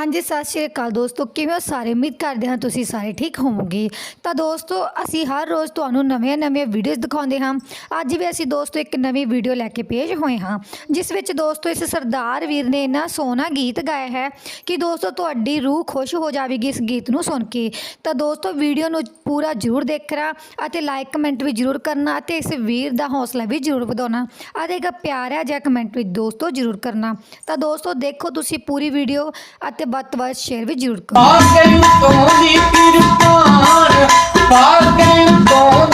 ਹਾਂਜੀ, ਸਤਿ ਸ਼੍ਰੀ ਅਕਾਲ ਦੋਸਤੋ। ਕਿਵੇਂ ਹੋ ਸਾਰੇ? ਉਮੀਦ ਕਰਦੇ ਹਾਂ ਤੁਸੀਂ ਸਾਰੇ ਠੀਕ ਹੋਵੋਗੇ। ਤਾਂ ਦੋਸਤੋ, ਅਸੀਂ ਹਰ ਰੋਜ਼ ਤੁਹਾਨੂੰ ਨਵੀਆਂ ਨਵੀਆਂ ਵੀਡੀਓਜ਼ ਦਿਖਾਉਂਦੇ ਹਾਂ। ਅੱਜ ਵੀ ਅਸੀਂ ਦੋਸਤੋ ਇੱਕ ਨਵੀਂ ਵੀਡੀਓ ਲੈ ਕੇ ਪੇਸ਼ ਹੋਏ ਹਾਂ, ਜਿਸ ਵਿੱਚ ਦੋਸਤੋ ਇਸ ਸਰਦਾਰ ਵੀਰ ਨੇ ਇੰਨਾ ਸੋਹਣਾ ਗੀਤ ਗਾਇਆ ਹੈ ਕਿ ਦੋਸਤੋ ਤੁਹਾਡੀ ਰੂਹ ਖੁਸ਼ ਹੋ ਜਾਵੇਗੀ ਇਸ ਗੀਤ ਨੂੰ ਸੁਣ ਕੇ। ਤਾਂ ਦੋਸਤੋ ਵੀਡੀਓ ਨੂੰ ਪੂਰਾ ਜ਼ਰੂਰ ਦੇਖਣਾ ਅਤੇ ਲਾਈਕ ਕਮੈਂਟ ਵੀ ਜ਼ਰੂਰ ਕਰਨਾ ਅਤੇ ਇਸ ਵੀਰ ਦਾ ਹੌਸਲਾ ਵੀ ਜ਼ਰੂਰ ਵਧਾਉਣਾ ਅਤੇ ਇੱਕ ਪਿਆਰਾ ਜਿਹਾ ਕਮੈਂਟ ਵੀ ਦੋਸਤੋ ਜ਼ਰੂਰ ਕਰਨਾ। ਤਾਂ ਦੋਸਤੋ, ਦੇਖੋ ਤੁਸੀਂ ਪੂਰੀ ਵੀਡੀਓ ਅਤੇ ਵੱਧ ਤੋਂ ਵੱਧ ਸ਼ੇਅਰ ਵੀ ਜ਼ਰੂਰ ਕਰੋ। ਦੀ ਕਿਰਪਾਨ ਬਾਗਨ ਤੋਂ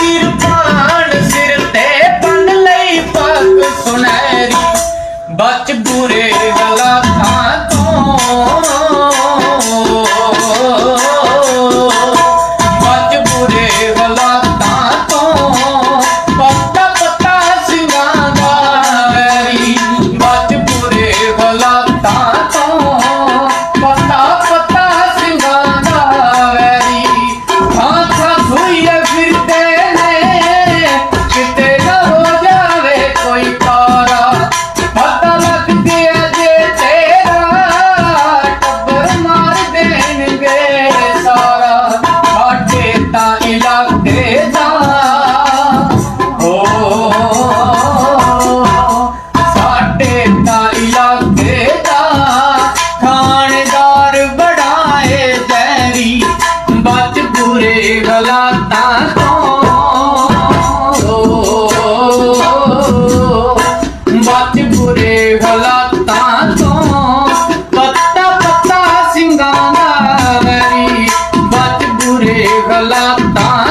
ਕਿਰਪਾਨ, ਸਿਰ ਤੇ ਬੰਨ ਲਈ ਪੱਗ ਸੁਨਹਿਰੀ, ਬਚ ਬੁਰੇ ਵਾਲਾ ਥਾਂ ਤੋਂ। முருகலா தான்